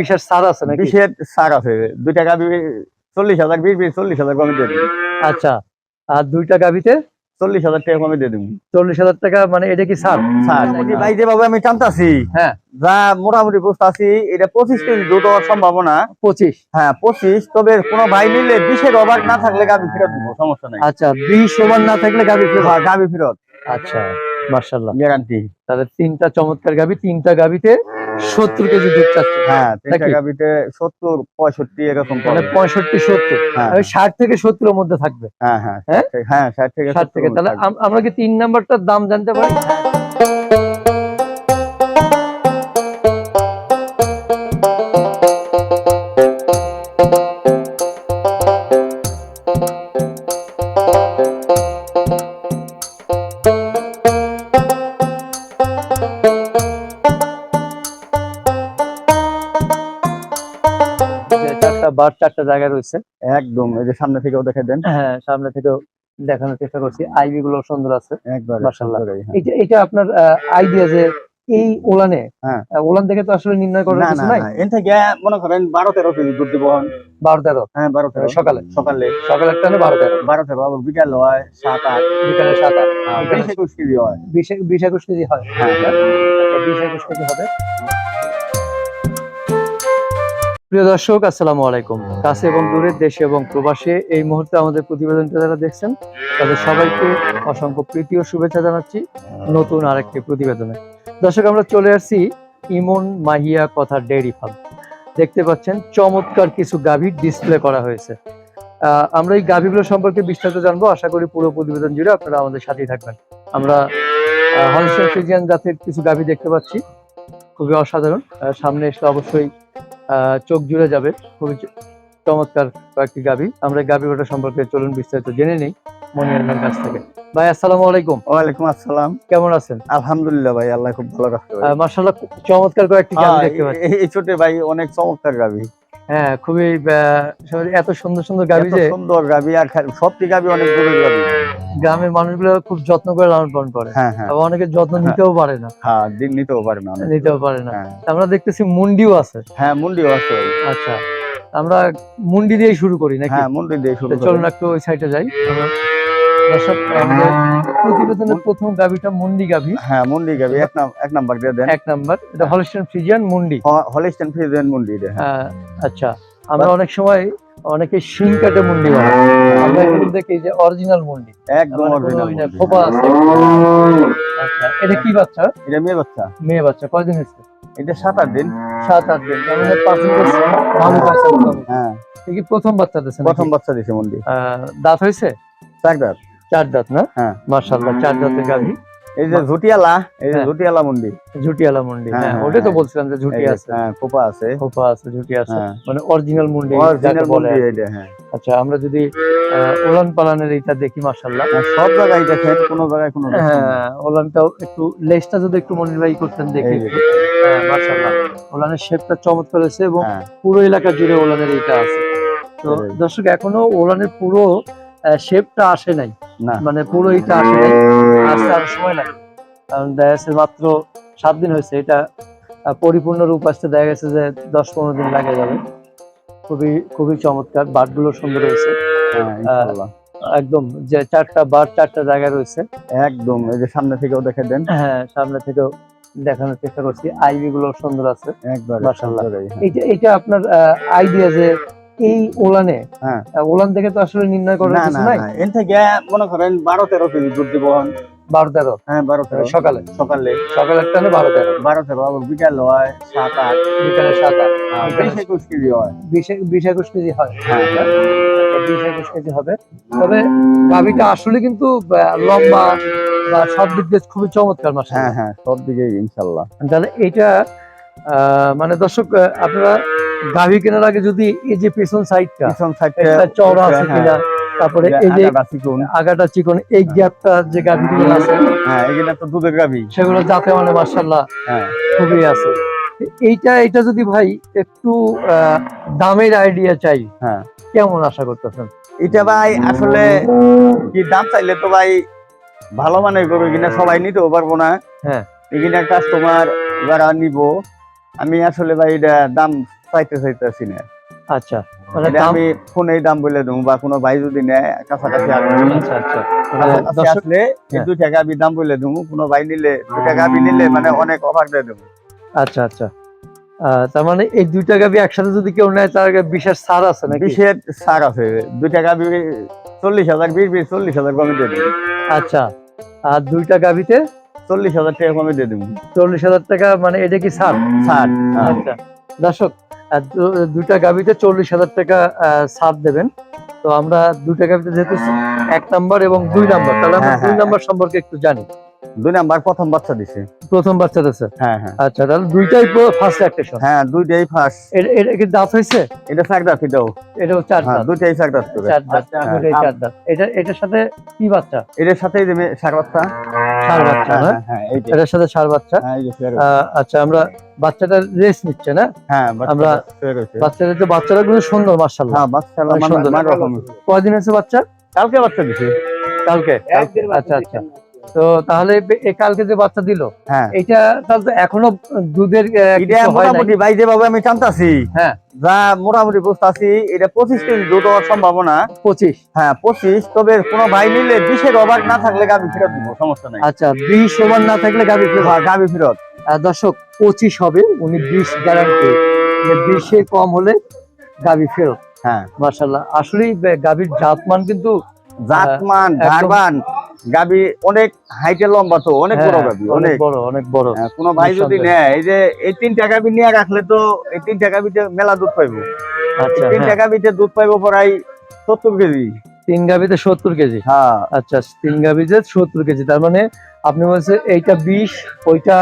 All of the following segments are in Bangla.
বিশেষ ছাড় আছে নাকি? বিশের সার আছে দুইটা গাবি চল্লিশ হাজার বিশ বিশ চল্লিশ হাজার কমে দিয়ে দিবি। আচ্ছা আর দুইটা গাভিতে? চল্লিশ হাজার টাকা কমে দিয়ে দিবি। চল্লিশ হাজার টাকা মানে এটা কি ছাড় স্যার যদি ভাই যেভাবে আমি টানতাছি হ্যাঁ। যা মোটামুটি বুঝতে আছি এটা পঁচিশ কেজি দুধ হওয়ার সম্ভাবনা। পঁচিশ। হ্যাঁ পঁচিশ তবে কোনো ভাই নিলে বিশের অভাব না থাকলে গাবি ফেরত দিব সমস্যা নাই। আচ্ছা বিশ ওভার না থাকলে গাভি ফেরত। হ্যাঁ, গাবি ফেরত। আচ্ছা। মার্শাল্লাহ গ্যারান্টি। তাহলে তিনটা চমৎকার তিনটা সত্তর কেজি দুধ চাচ্ছে হ্যাঁ তিনটা গাবিতে সত্তর পঁয়ষট্টি এরকম মানে পঁয়ষট্টি সত্তর। হ্যাঁ। ষাট থেকে সত্তরের মধ্যে থাকবে। হ্যাঁ হ্যাঁ হ্যাঁ? হ্যাঁ ষাট থেকে ষাট থেকে। তাহলে আমরা কি তিন নাম্বারটার দাম জানতে পারি? চারটা জায়গা রয়েছে। একদম এই যে সামনে থেকেও দেখে দেন। হ্যাঁ সামনে থেকেও দেখানোর চেষ্টা করছি। আইবি গুলো সুন্দর আছে। মাশাআল্লাহ। এটা এটা আপনার আইডিয়া যে এই ওলানে হ্যাঁ। ওলান দেখে তো আসলে নির্ণয় করার না কিছু নাই? এন থেকে মনে করেন বারো তেরো কেজি দুধ দিব বারো তেরো? হ্যাঁ বারো তেরো সকালে? সকালে। সকাল একটা হলে বারো তেরো। বারো তেরো আবার বিকাল হয় সাত আট বিকালে সাত আট হ্যাঁ, বিকালে বিশ একুশ কেজি হয়। বিশ বিশ একুশ কেজি হয়। হ্যাঁ হ্যাঁ। বিশ একুশ কেজি হবে। প্রিয় দর্শক, আসসালামু আলাইকুম। কাছে এবং দূরে দেশে এবং প্রবাসে এই মুহূর্তে আমাদের প্রতিবেদনটা যারা দেখছেন, তাদের সবাইকে অসংখ্য প্রীতি ও শুভেচ্ছা জানাচ্ছি নতুন আরেকটি প্রতিবেদনে। দর্শক, আমরা চলে আসছি ইমন মাহিয়া কথা ডেইরি ফার্ম। দেখতে পাচ্ছেন, চমৎকার কিছু গাভীর ডিসপ্লে করা হয়েছে। আমরা এই গাভীগুলো সম্পর্কে বিস্তারিত জানব। আশা করি পুরো প্রতিবেদন জুড়ে আপনারা আমাদের সাথেই থাকবেন। আমরা হলস্টেন ফ্রিজিয়ান জাতের কিছু গাভী দেখতে পাচ্ছি। খুবই অসাধারণ। সামনে এসে অবশ্যই চোখ জুড়ে যাবে। খুবই চমৎকার কয়েকটি গাবি আমরা এই গাভী ওটা সম্পর্কে চলুন বিস্তারিত জেনে নেই মনিয়ার কাছ থেকে। ভাই আসসালামু আলাইকুম। ওয়ালাইকুম আসসালাম। কেমন আছেন? আলহামদুলিল্লাহ ভাই আল্লাহ খুব ভালো রাখতে। মার্শাল্লাহ চমৎকার কয়েকটি গাবি হ্যাঁ, দেখতে পাচ্ছি। এই- এই ছোট ভাই অনেক চমৎকার গাবি হ্যাঁ খুবই এত সুন্দর সুন্দর গাভী যে সুন্দর গাবি আর খালি- সবটি গাবি অনেক দূরের গাবি। গ্রামের মানুষগুলো খুব যত্ন করে লালন পালন করে। হ্যাঁ হ্যাঁ। আবার অনেকে যত্ন নিতেও পারে না। হ্যাঁ দিন নিতেও পারে না নিতেও পারে না। হ্যাঁ। আমরা দেখতেছি মুন্ডিও আছে। হ্যাঁ মুন্ডিও আছে। আচ্ছা আমরা মুন্ডি দিয়ে শুরু করি নাকি? হ্যাঁ মুন্ডি দিয়ে শুরু চলুন একটু ওই সাইডে যাই। দর্শক আমাদের প্রতিবেদনের প্রথম গাভিটা মুন্ডি গাভি। হ্যাঁ মুন্ডি গাবি এক নাম এক নাম্বার দিয়ে দেন। এক নাম্বার। এটা হলিস্টান ফ্রিজিয়ান মুন্ডি। হলিস্টেন ফ্রিজেন মুন্ডি হ্যাঁ। আচ্ছা। আমরা অনেক সময় অনেকে শিং কাটে মুন্ডি আমরা দেখি যে অরিজিনাল মুন্ডি। একদম মুন্ডি। খোপা আছে। আচ্ছা এটা কি বাচ্চা? এটা মেয়ে বাচ্চা। মেয়ে বাচ্চা। কয়দিন হয়েছে? এটা সাত আট দিন। সাত আট দিন। তার মানে পার্সেন্টেজ ভালো পাইছে হ্যাঁ। প্রথম বাচ্চা দিয়েছে প্রথম বাচ্চা দিছে মুন্ডি। দাঁত হয়েছে? চাকদার চার দাঁত না? হ্যাঁ। মার্শাল্লাহ চার দাঁতের গাভি। এই যে ঝুটিয়ালা এই যে হ্যাঁ। ঝুটিয়ালা মুন্ডি। ঝুটিয়ালা মুন্ডি হ্যাঁ, হ্যাঁ ওটাই তো। বলছিলাম যে ঝুটি আছে। হ্যাঁ খোপা আছে। খোপা আছে ঝুটি আছে। মানে অরিজিনাল মুন্ডি যাকে অরিজিনাল মুন্ডি। এটা হ্যাঁ। আচ্ছা আমরা যদি ওলান পালানের এইটা দেখি মার্শাল্লাহ হ্যাঁ, সব জায়গায় দেখেন কোনো জায়গায় কোনো হ্যাঁ ওলানটাও একটু লেজটা যদি একটু মনিরভাই করতেন দেখি। হ্যাঁ ওলানের শেপটা চমৎকার হয়েছে এবং পুরো এলাকা জুড়ে ওলানের এইটা আছে। তো। দর্শক এখনও ওলানের পুরো শেপটা আসে নাই। মানে পুরো এইটা আসে নাই আসতে আরও সময় লাগে। কারণ দেখা যাচ্ছে মাত্র সাত দিন হয়েছে এটা পরিপূর্ণ রূপ আসতে দেখা গেছে যে দশ পনেরো দিন লাগে যাবে। খুবই খুবই চমৎকার বাটগুলো সুন্দর হয়েছে। হ্যাঁ একদম যে চারটা বার চারটা জায়গায় রয়েছে। একদম এই যে সামনে থেকেও দেখে দেন। হ্যাঁ সামনে থেকেও দেখানোর চেষ্টা করছি। আইবি গুলো সুন্দর আছে। একবার মাশাআল্লাহ। এটা এটা আপনার আইডিয়া যে এই ওলানে? হ্যাঁ। ওলান দেখে তো আসলে নির্ণয় করার কিছু নাই? এন থেকে মনে করেন বারো তেরো কেজি দুধ দিব বারো তেরো? হ্যাঁ বারো তেরো। সকালে? সকালে। সকাল একটা বারো তেরো। বারো তেরো আবার বিকাল হয় সাত আট। বিকালে সাত আট। হ্যাঁ, বিশ একুশ কেজি হয়। বিশ বিশ একুশ কেজি হয়। হ্যাঁ। আচ্ছা, বিশ একুশ কেজি হবে। তবে গাভিটা আসলে কিন্তু লম্বা বা সব দিক দিয়ে খুবই চমৎকার মাস হ্যাঁ হ্যাঁ সব দিকে ইনশাল্লাহ তাহলে এটা মানে দর্শক আপনারা গাভি কেনার আগে যদি এই যে পেছন সাইডটা পিছন সাইডটা চওড়া আছে হ্যাঁ, কিনা তারপরে এই যে আগাটা চিকন। আগাটা চিকন এই গ্যাপটা যে গাভিগুলো আছে হ্যাঁ এগুলা তো দুধের গাভি। সেগুলো যাতে মানে মার্শাল্লাহ হ্যাঁ। খুবই আছে। এইটা এটা যদি ভাই একটু দামের আইডিয়া চাই হ্যাঁ। কেমন আশা করতেছেন? এটা ভাই আসলে কি দাম চাইলে তো ভাই ভালো মানের গরু কিনা সবাই নিতেও পারব না। হ্যাঁ। এখানে কাস্টমার যারা নিব আমি আসলে ভাই এটা দাম চাইতে চাইতেছি না। আচ্ছা মানে আমি ফোনেই দাম বলে দেবো বা কোনো ভাই যদি নেয় কাছাকাছি আচ্ছা আচ্ছা। আসলে হ্যাঁ। টাকা আমি দাম বলে দেবো কোনো ভাই নিলে দুই টাকা আমি নিলে মানে অনেক অফার দিয়ে দেবো। আচ্ছা আচ্ছা। তার মানে এই দুইটা গাবি একসাথে যদি কেউ নেয় তার বিশেষ ছাড় আছে নাকি? বিশের ছাড় আছে। দুই টাকা আমি চল্লিশ হাজার বিশ বিশ চল্লিশ হাজার কমে দিয়ে দেবো। আচ্ছা। আর দুইটা গাবিতে চল্লিশ হাজার টাকা কমে দিয়ে দেবো। চল্লিশ হাজার টাকা মানে এটা কি ছাড়? ছাড় হ্যাঁ। আচ্ছা। দর্শক দুইটা গাভীতে চল্লিশ হাজার টাকা আহ, ছাড় দেবেন তো আমরা দুইটা গাভীতে যেহেতু এক নাম্বার এবং দুই নাম্বার তাহলে আমরা হ্যাঁ, দুই হ্যাঁ। নাম্বার সম্পর্কে একটু জানি দুই নাম্বার প্রথম বাচ্চা দিছে। প্রথম বাচ্চা দিচ্ছে হ্যাঁ হ্যাঁ। আচ্ছা তাহলে দুইটাই ফার্স্ট ল্যাকটেশন হ্যাঁ দুইটাই ফার্স্ট এটা কি দাঁত হয়েছে? এটা চার দাঁত এটাও। এটাও চার হ্যাঁ দাঁত। দুইটাই চার দাঁত করে। চার দাঁত হ্যাঁ, দুইটাই চার দাঁত। এটা এটার সাথে কি বাচ্চা? এটার সাথেই দেবে সার বাচ্চা। ষাঁড় বাচ্চা হ্যাঁ হ্যাঁ, হ্যাঁ এটার সাথে ষাঁড় বাচ্চা। হ্যাঁ আচ্ছা আমরা বাচ্চাটা রেস্ট নিচ্ছে না? হ্যাঁ আমরা- বাচ্চাটা তো বাচ্চারা গুলো সুন্দর মার্শাল্লাহ হ্যাঁ সুন্দর। মান কয়দিন হয়েছে বাচ্চা? কালকে বাচ্চা দিছে। কালকে। আচ্ছা আচ্ছা। তো তাহলে কালকে যে বাচ্চা দিল হ্যাঁ। এটা এখনও দুধের। মোটামুটি ভাই যেভাবে আমি টানতাছি হ্যাঁ। যা মোটামুটি বুঝতাছি এটা পঁচিশ কেজি দুধ হওয়ার সম্ভাবনা। পঁচিশ। হ্যাঁ পঁচিশ তবে কোনো ভাই নিলে বিশের অভাব না থাকলে গাভি ফেরত দিব সমস্যা নাই। আচ্ছা বিশ সমান না থাকলে গাবি হ্যাঁ গাভি ফেরত। দর্শক পঁচিশ হবে উনি বিশ গ্যারান্টি বিশে কম হলে গাবি ফেরত। হ্যাঁ। মার্শাল্লাহ আসলেই গাবির জাতমান কিন্তু জাতমান ধারবান। গাবি অনেক হাইটে লম্বা তো অনেক বড় হ্যাঁ, গাবি অনেক বড় অনেক বড়। কোন কোনো ভাই যদি নেয় এই যে এই তিনটা গাবি নিয়ে রাখলে তো এই তিনটা গাবিতে মেলা দুধ পাইবো। আচ্ছা তিনটা হ্যাঁ। গাবিতে দুধ পাইবো প্রায় সত্তর কেজি। তিন গাবিতে সত্তর কেজি? হ্যাঁ। আচ্ছা তিন গাবিতে সত্তর কেজি তার মানে আপনি বলছেন এইটা বিশ ওইটা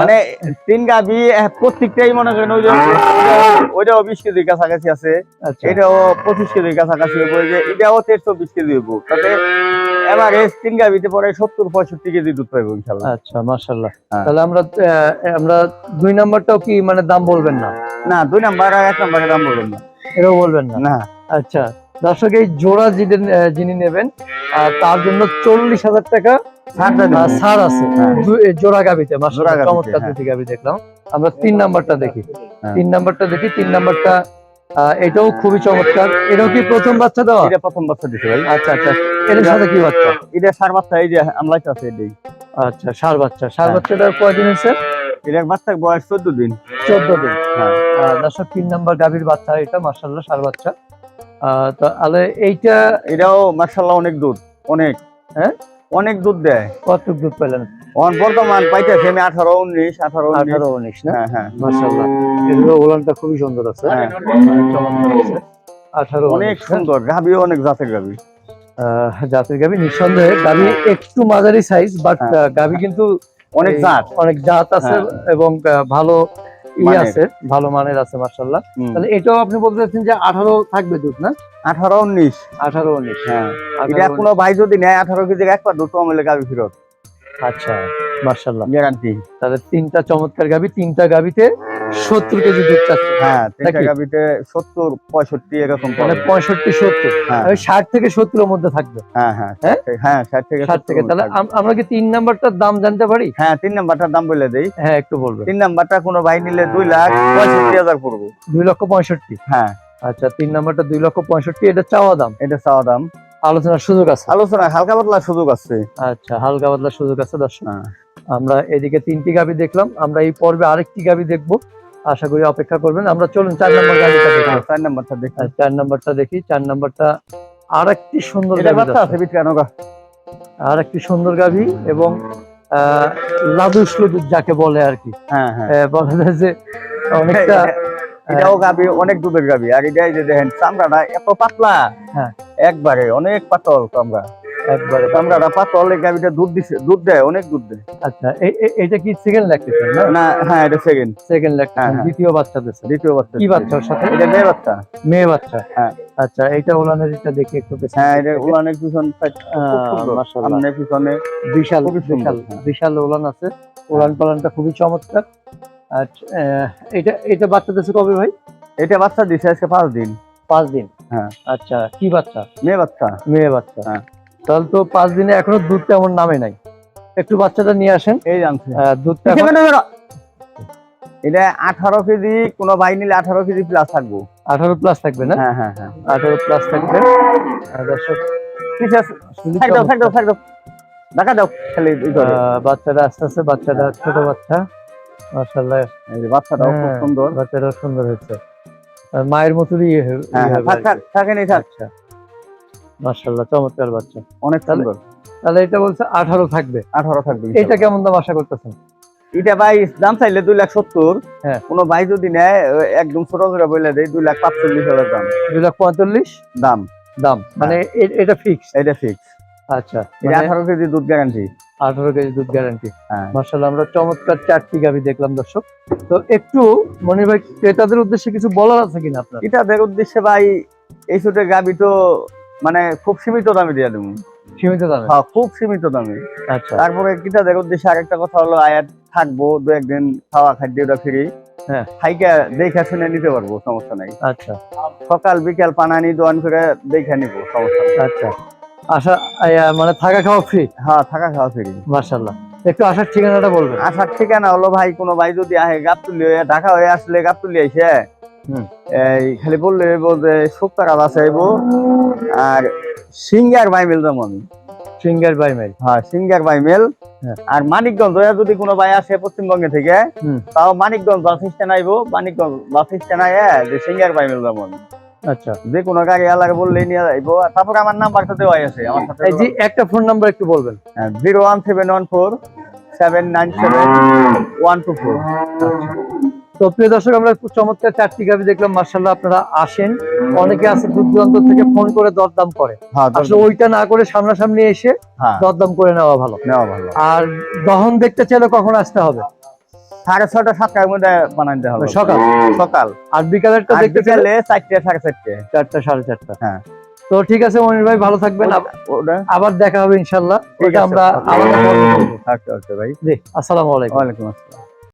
মানে তিন গাবি প্রত্যেকটাই মনে করেন ওই যে ওইটাও বিশ কেজির কাছাকাছি আছে। আচ্ছা। এটাও পঁচিশ কেজির কাছাকাছি হইব যে এটাও তেরোশো বিশ কেজি হইব। তাতে এভারেজ তিন গাবিতে পরে সত্তর পঁয়ষট্টি কেজি দুধ পাইবো ইনশাল্লাহ আচ্ছা মার্শাল্লাহ হ্যাঁ। তাহলে আমরা আমরা দুই নাম্বারটাও কি মানে দাম বলবেন না? না দুই নাম্বার আর এক নাম্বারের দাম বলবেন না। এটাও বলবেন না? না। আচ্ছা। দর্শক এই জোড়া যিনি নেবেন আর তার জন্য চল্লিশ হাজার টাকা। ছাড় আছে। হ্যাঁ। জোড়া গাবিতে চমৎকার হ্যাঁ। দুটি গাবি দেখলাম। আমরা তিন নাম্বারটা দেখি। হ্যাঁ। তিন নাম্বারটা দেখি তিন নাম্বারটা এটাও খুবই চমৎকার। এটাও কি প্রথম বাচ্চা দেওয়া? এটা প্রথম বাচ্চা দিছে ভাই আচ্ছা আচ্ছা। এটার সাথে কি বাচ্চা? এটা সার বাচ্চা এই যে আমলাই আছে এটাই আচ্ছা সার বাচ্চা। সার। বাচ্চাটা কয়দিন হয়েছে এটার বাচ্চার বয়স চোদ্দ দিন। চোদ্দ দিন। হ্যাঁ। দর্শক তিন নাম্বার গাভীর বাচ্চা এটা মার্শাল্লাহ সার বাচ্চা। আহ, তো আলে এইটা এটাও মার্শাল্লাহ অনেক দুধ অনেক। হ্যাঁ? অনেক দুধ দেয়। কত দুধ পেলেন? বর্তমান পাইতেছে আমি আঠারো উনিশ আঠারো আঠারো উনিশ না? হ্যাঁ হ্যাঁ। মার্শাল্লাহ ওলানটা খুবই সুন্দর আছে। হ্যাঁ। আঠারো অনেক উনিশ, সুন্দর গাভিও অনেক জাতের গাভি। জাতের গাভী নিঃসন্দেহে। গাভী একটু মাঝারি সাইজ বাট হ্যাঁ। গাভী কিন্তু অনেক জাত। অনেক জাত আছে হ্যাঁ। এবং ভালো ই। আছে ভালো মানের আছে মার্শাল্লাহ তাহলে এটাও আপনি বলতে চাচ্ছেন যে আঠারো থাকবে দুধ না? আঠারো উনিশ। আঠারো উনিশ হ্যাঁ। এটা কোনো ভাই যদি নেয় আঠারো কেজি একবার দুধ কমলে গাবি ফেরত। আচ্ছা মার্শাল্লাহ গ্যারান্টি। তাহলে তিনটা চমৎকার গাবি তিনটা গাভীতে সত্তর কেজি দুধ চাচ্ছে। হ্যাঁ গাভিতে সত্তর পঁয়ষট্টি এরকম মানে পঁয়ষট্টি সত্তর। হ্যাঁ। ষাট থেকে সত্তরের মধ্যে থাকবে। হ্যাঁ হ্যাঁ হ্যাঁ? হ্যাঁ ষাট থেকে ষাট থেকে। তাহলে আমরা কি তিন নাম্বারটার দাম জানতে পারি? হ্যাঁ তিন নাম্বারটার দাম বলে দেই। হ্যাঁ একটু বলবেন। তিন নাম্বারটা কোনো ভাই নিলে দুই লাখ পঁয়ষট্টি হাজার পড়ব। দুই লক্ষ পঁয়ষট্টি? হ্যাঁ। আচ্ছা তিন নাম্বারটা দুই লক্ষ পঁয়ষট্টি এটা চাওয়া দাম? এটা চাওয়া দাম। আলোচনার সুযোগ আছে? আলোচনা হালকা পাতলা সুযোগ আছে। আচ্ছা হালকা পাতলা সুযোগ আছে দর্শক। হ্যাঁ। আমরা এদিকে তিনটি গাবি দেখলাম আমরা এই পর্বে আরেকটি গাবি দেখব। আশা করি অপেক্ষা করবেন। আমরা চলুন চার নম্বর গাবিটা দেখি। হ্যাঁ, চার নম্বরটা দেখি। চার নাম্বারটা দেখি। চার নাম্বারটা আর একটি সুন্দর বাচ্চা আছে বিটকানো গা আর একটি সুন্দর গাভী এবং আহ, লাদুস লুদুস যাকে বলে আর কি। হ্যাঁ হ্যাঁ। আহ, বলা যায় যে অনেকটা এটাও গাবি অনেক দুধের গাবি। আর এটা এই যে দেখেন চামড়াটা এত পাতলা। হ্যাঁ। একবারে অনেক পাতল চামড়া। একবারে চামড়াটা পাতল গাবিটা দুধ দিছে দুধ দেয় অনেক দুধ দেয়। আচ্ছা এটা কি সেকেন্ড ল্যাকটেশন না? না হ্যাঁ এটা সেকেন্ড সেকেন্ড ল্যাকটেশন হ্যাঁ, হ্যাঁ। দ্বিতীয় বাচ্চা দিচ্ছে দ্বিতীয় বাচ্চা কি বাচ্চা সাথে? এটা মেয়ে বাচ্চা। মেয়ে বাচ্চা। হ্যাঁ। আচ্ছা এইটা ওলানের এটা দেখি একটু হ্যাঁ এটা থেকে। উলানের পিছন। সামনে পিছনে বিশাল বিশাল হ্যাঁ। বিশাল ওলান আছে। ওলান পালানটা খুবই চমৎকার। আর এটা এটা বাচ্চা দিচ্ছে কবে ভাই? এটা বাচ্চা দিছে আজকে পাঁচ দিন। পাঁচ দিন। হ্যাঁ। আচ্ছা কি বাচ্চা? মেয়ে বাচ্চা। মেয়ে বাচ্চা। হ্যাঁ। তাহলে তো পাঁচ দিনে এখনও দুধ তেমন নামে নাই। একটু বাচ্চাটা নিয়ে আসেন। এই জানছে দুধটা এটা আঠারো কেজি কোনো ভাই নিলে আঠারো কেজি প্লাস থাকব। আঠারো প্লাস থাকবে না? হ্যাঁ হ্যাঁ হ্যাঁ। আঠারো প্লাস থাকবে। দর্শক ঠিক আছে দেখা দাও খালি বাচ্চাটা আস্তে আস্তে বাচ্চাটা ছোট বাচ্চা। মাশাআল্লাহ। এই যে বাচ্চাটাও খুব হ্যাঁ, সুন্দর। বাচ্চাটা সুন্দর হয়েছে। আর মায়ের মতোই ইয়ে হ্যাঁ ইয়ে হ্যাঁ থাক থাক থাকেন এই আচ্ছা। মাশাআল্লাহ চমৎকার বাচ্চা। অনেক তাহলে- সুন্দর। তাহলে এটা বলছে আঠারো থাকবে। আঠারো থাকবে এটা কেমন দাম আশা করতেছেন? এটা ভাই দাম চাইলে দুই লাখ সত্তর। হ্যাঁ। কোনো ভাই যদি নেয় একদম ছোট করে বলে দেয় দুই লাখ পাঁচচল্লিশ হাজার দাম। দুই লাখ পঁয়তাল্লিশ? দাম। দাম। মানে এটা ফিক্স এটা ফিক্স আচ্ছা এটা মানে আঠারো কেজি দুধ গ্যারান্টি আঠারো কেজি দুধ গ্যারান্টি হ্যাঁ। মার্শাল্লাহ আমরা চমৎকার চারটি গাভি দেখলাম দর্শক। তো একটু মনির ভাই ক্রেতাদের উদ্দেশ্যে কিছু বলার আছে কিনা আপনার? এটাদের উদ্দেশ্যে ভাই এই ছোটের গাবি তো মানে খুব সীমিত দামে দিয়ে দেবো। সীমিত দামে? হ্যাঁ খুব সীমিত দামে। আচ্ছা। তারপরে কিতাদের উদ্দেশ্যে আরেকটা কথা হলো আয়াত থাকব দু একদিন খাওয়া খাদ্য ওটা ফ্রি। হ্যাঁ। খাইকা দেখে শুনে নিতে পারব সমস্যা নাই। আচ্ছা। সকাল বিকাল পানানি দোয়ান করে দেখে নিবো সমস্যা আচ্ছা। আশা মানে থাকা খাওয়া ফ্রি? হ্যাঁ থাকা খাওয়া ফ্রি। মার্শাল্লাহ একটু আসার ঠিকানাটা বলবেন। আসার ঠিকানা হলো ভাই কোনো ভাই যদি আহে গাবতুলি ঢাকা হয়ে আসলে গাবতুলি আইসে। খালি বললে বলতে শুক্তার আবাস আইবো আর সিঙ্গার বাই মেল যাব আমি। সিঙ্গার বাই মাইল হ্যাঁ সিঙ্গার বাই মেল। হ্যাঁ। আর মানিকগঞ্জ যদি কোনো ভাই আসে পশ্চিমবঙ্গে থেকে তাও মানিকগঞ্জ বাস স্ট্যান্ড আইবো। মানিকগঞ্জ বাস স্ট্যান্ড আয় যে সিঙ্গার বাই মেল যাব আমি। আচ্ছা। যে কোনো গাড়ি আলার বললেই নিয়ে যাইবো। তারপর আমার নাম্বারটা দেওয়াই আছে আমার সাথে যে একটা ফোন নাম্বার একটু বলবেন। Zero one seven one four seven nine seven one two four. তো প্রিয় দর্শক আমরা খুব চমৎকার চারটি গাভি দেখলাম। মার্শাল্লাহ আপনারা আসেন। অনেকে আছে দূর দূরান্ত থেকে ফোন করে দরদাম করে। হ্যাঁ আসলে ওইটা না করে সামনাসামনি এসে হ্যাঁ। দরদাম করে নেওয়া ভালো। নেওয়া ভালো। আর দহন দেখতে চাইলে কখন আসতে হবে? সাড়ে ছটা সাতটার মধ্যে বানাইতে হবে। সকাল। সকাল। আর বিকালেরটা আর দেখতে চাইলে চারটে সাড়ে চারটে। চারটা সাড়ে চারটা। হ্যাঁ। তো ঠিক আছে মনির ভাই ভালো থাকবেন। আবার দেখা হবে ইনশাল্লাহ আছে। আমরা আবার ওকে ওকে ভাই। জি আসসালামু আলাইকুম। ওয়ালাইকুম আসসালাম।